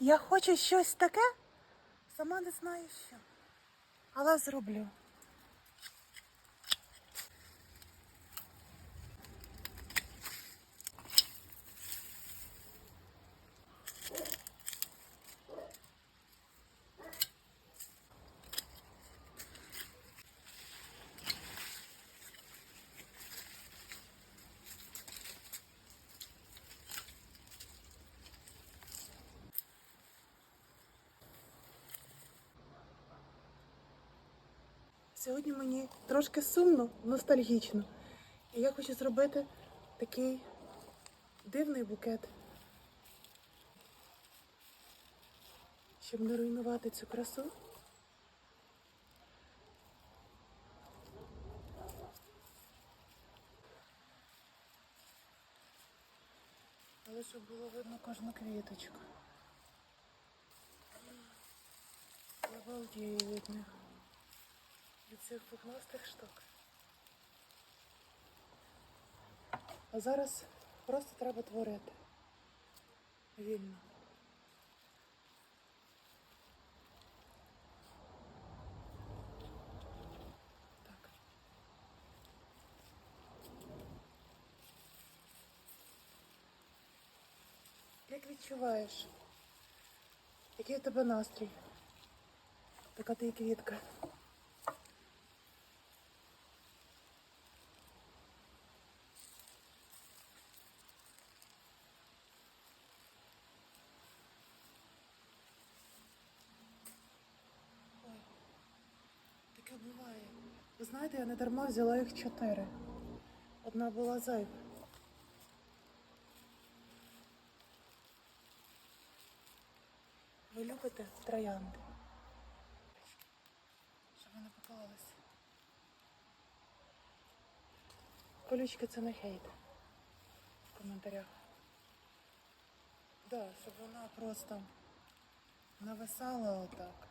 Я хочу щось таке, сама не знаю що. Але зроблю. Сьогодні мені трошки сумно, ностальгічно. І я хочу зробити такий дивний букет. Щоб не руйнувати цю красу. Але щоб було видно кожну квіточку. Я балдію від них від цих пухнастих штук. А зараз просто треба творити. Вільно. Так. Як відчуваєш? Який у тебе настрій? Така ти квітка. Ой, таке буває. Ви знаєте, я не дарма взяла їх чотири. Одна була зайва. Ви любите троянди? Щоб вони попалися. Колючки це не хейт. В коментарях. Да, щоб вона просто нависала отак.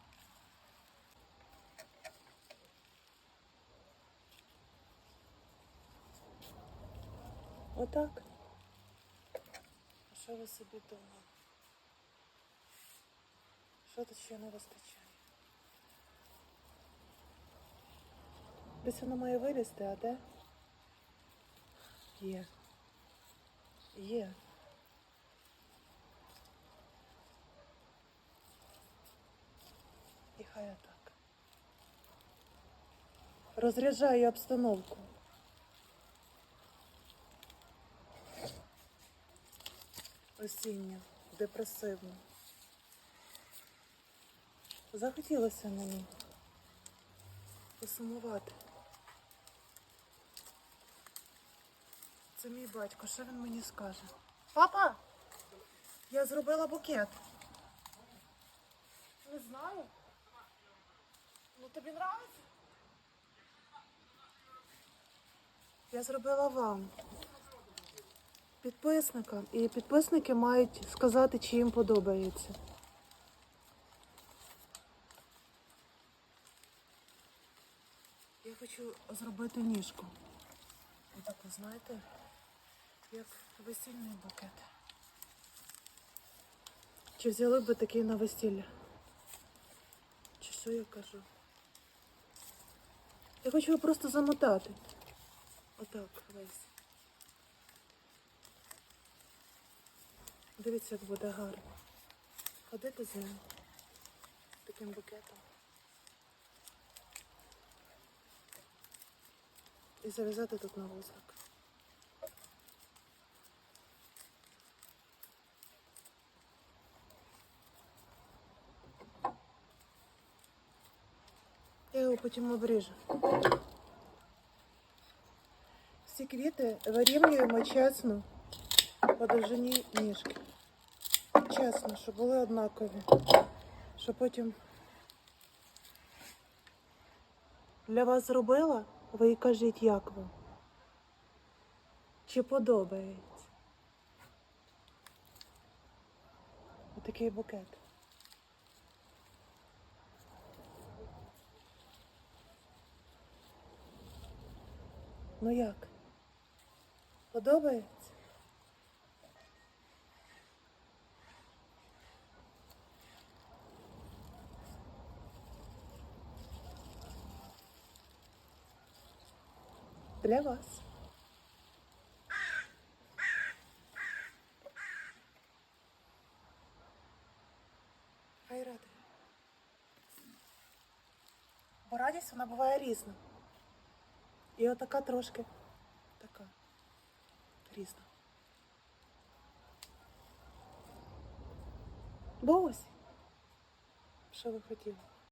Отак. А що ви собі думали? Що тут ще не вистачає? Десь воно має вилізти, а де? Є. Є. І хай так. Розряджаю обстановку. Осінню, депресивну. Захотілося мені посумувати. Це мій батько, що він мені скаже? Папа! Я зробила букет. Не знаю. Ну тобі нравиться? Я зробила вам. Підписникам. І підписники мають сказати, чи їм подобається. Я хочу зробити ніжку. Отаку, знаєте, як весільний букет. Чи взяли б такий на весілля? Чи що я кажу? Я хочу його просто замотати. Отак весь. Дивіться, як буде гарно. Ходити з ним. Таким букетом. І зав'язати тут на вузлик. Я його потім обріжу. Всі квіти вирівнюємо чесно по довжині ніжки. Чесно, щоб були однакові. Щоб потім для вас зробила, ви і кажіть, як вам. Чи подобається? Отакий букет. Ну як? Подобається? Для вас. Хай радує. Бо радість вона буває різна. І отака трошки така різна. Бо ось, що ви хотіли.